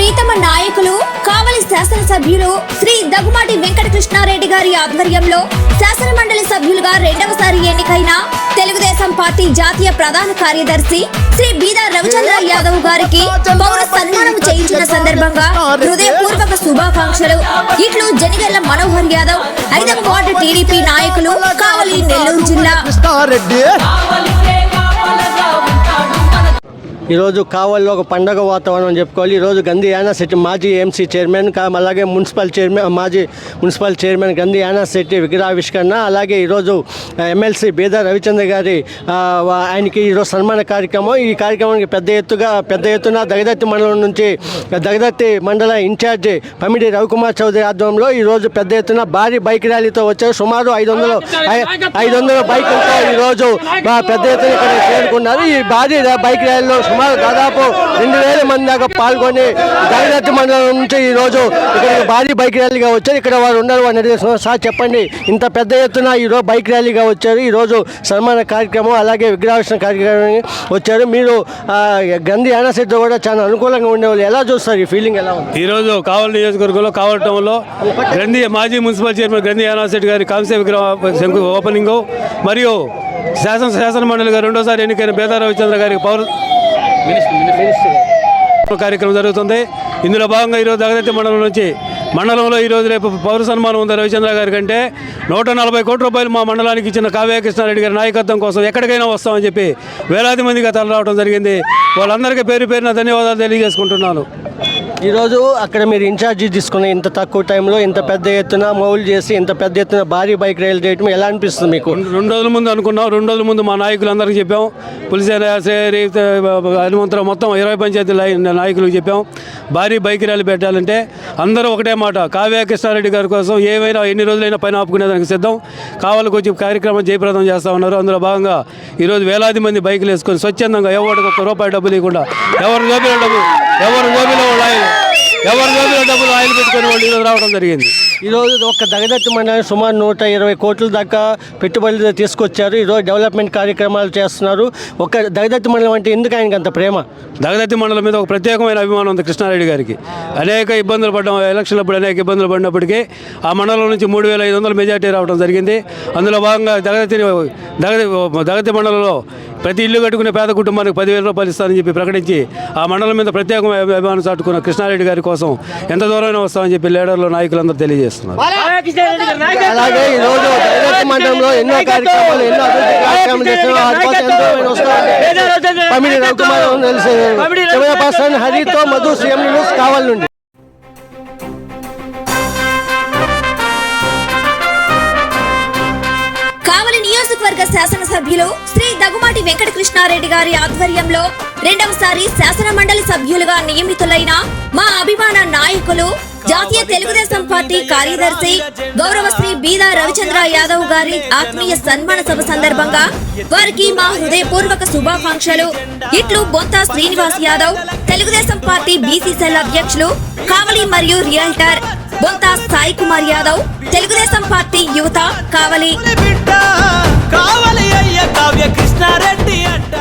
ప్రీతమ నాయకులు కావలి శాసనసభ్యులు శ్రీ దగ్గుమాటి వెంకట కృష్ణారెడ్డి గారి ఆధ్వర్యంలో శాసన మండలి సభ్యులుగా రెండవసారి ఎన్నికైన తెలుగుదేశం పార్టీ జాతీయ ప్రధాన కార్యదర్శి శ్రీ బీదా రవిచంద్ర యాదవ్ గారికి పౌర సన్మానం చేయించిన సందర్భంగా హృదయపూర్వక శుభాకాంక్షలు. ఇట్లు జనిగెల్ల మనోహర్ యాదవ్ ఐదవ వార్డు టీడీపీ నాయకులు కావలి నెల్లూరు జిల్లా. ఈరోజు కావలిలో ఒక పండగ వాతావరణం అని చెప్పుకోవాలి. ఈరోజు గంధి యానా శెట్టి మాజీ ఎంసీ చైర్మన్ కా- అలాగే మున్సిపల్ చైర్మన్ మాజీ మున్సిపల్ చైర్మన్ గంధి యానా శెట్టి విగ్రహావిష్కరణ అలాగే ఈరోజు ఎమ్మెల్సీ బేద రవిచంద్ర గారి ఆయనకి ఈరోజు సన్మాన కార్యక్రమం. ఈ కార్యక్రమానికి పెద్ద ఎత్తుగా పెద్ద ఎత్తున దగదత్తి మండలం నుంచి దగదత్తి మండల ఇన్ఛార్జి పమిడి రవికుమార్ చౌదరి ఆధ్వర్యంలో ఈరోజు పెద్ద ఎత్తున భారీ బైక్ ర్యాలీతో వచ్చారు. సుమారు ఐదు వందలు ఐదు వందల బైకులతో ఈరోజు పెద్ద ఎత్తున ఇక్కడ చేరుకున్నారు. ఈ భారీ బైక్ ర్యాలీలో సుమారు దాదాపు రెండు వేల మంది దాకా పాల్గొని దగదత్తి మండలం నుంచి ఈ రోజు ఇక్కడ భారీ బైక్ ర్యాలీగా వచ్చారు. ఇక్కడ వారు ఉన్నారు వారిని అడిగేస్తున్నాం. సార్ చెప్పండి. ఇంత పెద్ద ఎత్తున ఈ రోజు బైక్ ర్యాలీగా వచ్చారు. ఈరోజు సన్మాన కార్యక్రమం అలాగే విగ్రహావిష్కరణ కార్యక్రమం వచ్చారు. మీరు గంధి యానసెట్ కూడా చాలా అనుకూలంగా ఉండేవాళ్ళు. ఎలా చూస్తారు ఈ ఫీలింగ్ ఎలా ఉంది? ఈరోజు కావలి నియోజకవర్గంలో కావలి టౌన్లో గ్రంథి మాజీ మున్సిపల్ చైర్మన్ గంధి యానాశెట్టి గారి కాంస్య విగ్రహం శంకు ఓపెనింగ్. మరియు శాసన శాసన మండలిగా రెండోసారి ఎన్నికైన బేదా రవిచంద్ర గారికి పౌర కార్యక్రమం జరుగుతుంది. ఇందులో భాగంగా ఈరోజు దగదత్తి మండలం నుంచి మండలంలో ఈరోజు రేపు పౌర సన్మానం ఉంది రవిచంద్ర గారి కంటే. నూట నలభై కోట్ల రూపాయలు మా మండలానికి ఇచ్చిన కావ్య కృష్ణారెడ్డి గారి నాయకత్వం కోసం ఎక్కడికైనా వస్తామని చెప్పి వేలాది మందిగా తరలిరావడం జరిగింది. వాళ్ళందరికీ పేరు పేరున ధన్యవాదాలు తెలియజేసుకుంటున్నాను. ఈరోజు అక్కడ మీరు ఇన్ఛార్జి తీసుకున్న ఇంత తక్కువ టైంలో ఇంత పెద్ద ఎత్తున మౌలు చేసి ఇంత పెద్ద ఎత్తున భారీ బైక్ రైలు చేయటం ఎలా అనిపిస్తుంది మీకు? రెండు రోజుల ముందు అనుకున్నాం రెండు రోజుల ముందు మా నాయకులందరికీ చెప్పాం. పులిసేన హనుమంతరావు మొత్తం ఇరవై పంచాయతీ నాయకులకు చెప్పాం. భారీ బైక్ ర్యాలీ పెట్టాలంటే అందరూ ఒకటే మాట కావ్య కృష్ణారెడ్డి గారి కోసం ఏవైనా ఎన్ని రోజులైనా పైన ఆపుకునేదానికి సిద్ధం. కావాలకు వచ్చి కార్యక్రమం జయప్రదం చేస్తా ఉన్నారు. అందులో భాగంగా ఈరోజు వేలాది మంది బైకులు వేసుకొని స్వచ్ఛందంగా ఎవరికి ఒక్క రూపాయి డబ్బులు ఇవ్వకుండా ఎవరు గోపిలో డబ్బు ఎవరు గోపిలో వాళ్ళు ఎవరి జోబిలో డబ్బులు ఆయిల్ పెట్టుకుని వాళ్ళు ఈరోజు రావడం జరిగింది. ఈరోజు ఒక దగదత్తి మండలం సుమారు నూట ఇరవై కోట్ల దాకా పెట్టుబడులు తీసుకొచ్చారు. ఈరోజు డెవలప్మెంట్ కార్యక్రమాలు చేస్తున్నారు. ఒక దగదత్తి మండలం అంటే ఎందుకు ఆయనకి అంత ప్రేమ? దగదత్తి మండలం మీద ఒక ప్రత్యేకమైన అభిమానం ఉంది కృష్ణారెడ్డి గారికి. అనేక ఇబ్బందులు పడ్డాం ఎలక్షన్లప్పుడు అనేక ఇబ్బందులు పడినప్పటికీ ఆ మండలం నుంచి మూడు వేల ఐదు వందల మెజార్టీ రావడం జరిగింది. అందులో భాగంగా దగదత్తి దగతి దగతి మండలంలో ప్రతి ఇల్లు కట్టుకునే పేద కుటుంబానికి పదివేల రూపాయలు ఇస్తానని చెప్పి ప్రకటించి ఆ మండలం మీద ప్రత్యేకమైన అభిమానం చాటుకున్న కృష్ణారెడ్డి గారి కోసం ఎంత దూరమైనా వస్తామని చెప్పి లీడర్లు నాయకులందరూ తెలియజేస్తున్నారు. అలాగే ఈ రోజు దగదత్తి మండలంలో ఎన్నో కార్యక్రమాలు ఎన్నో అభివృద్ధి కార్యక్రమాలు చేస్తున్నారు పమిడి రవికుమార్ తెలిసి హరితో మధు సీఎం న్యూస్ కావాలి నుండి. సభ్యులు శ్రీ దగుమాటి వెంకట కృష్ణారెడ్డి గారి ఆధ్వర్యంలో రెండవసారి శాసన మండలి సభ్యులుగా నియమితులైన మా అభిమాన నాయకులు జాతీయ తెలుగుదేశం పార్టీ కార్యదర్శి గౌరవ శ్రీ బీదా రవిచంద్ర యాదవ్ గారి ఆత్మీయ సన్మాన సభ సందర్భంగా వారికి మా హృదయపూర్వక శుభాకాంక్షలు. ఇట్లు బొంత శ్రీనివాస్ యాదవ్ తెలుగుదేశం పార్టీ బీసీ అధ్యక్షులు కావలి మరియు రియల్టర్ బొంత సాయి కుమార్ యాదవ్ తెలుగుదేశం పార్టీ యువత కావలి. కావలి అయ్య కావ్య కృష్ణారెడ్డి అడ్డ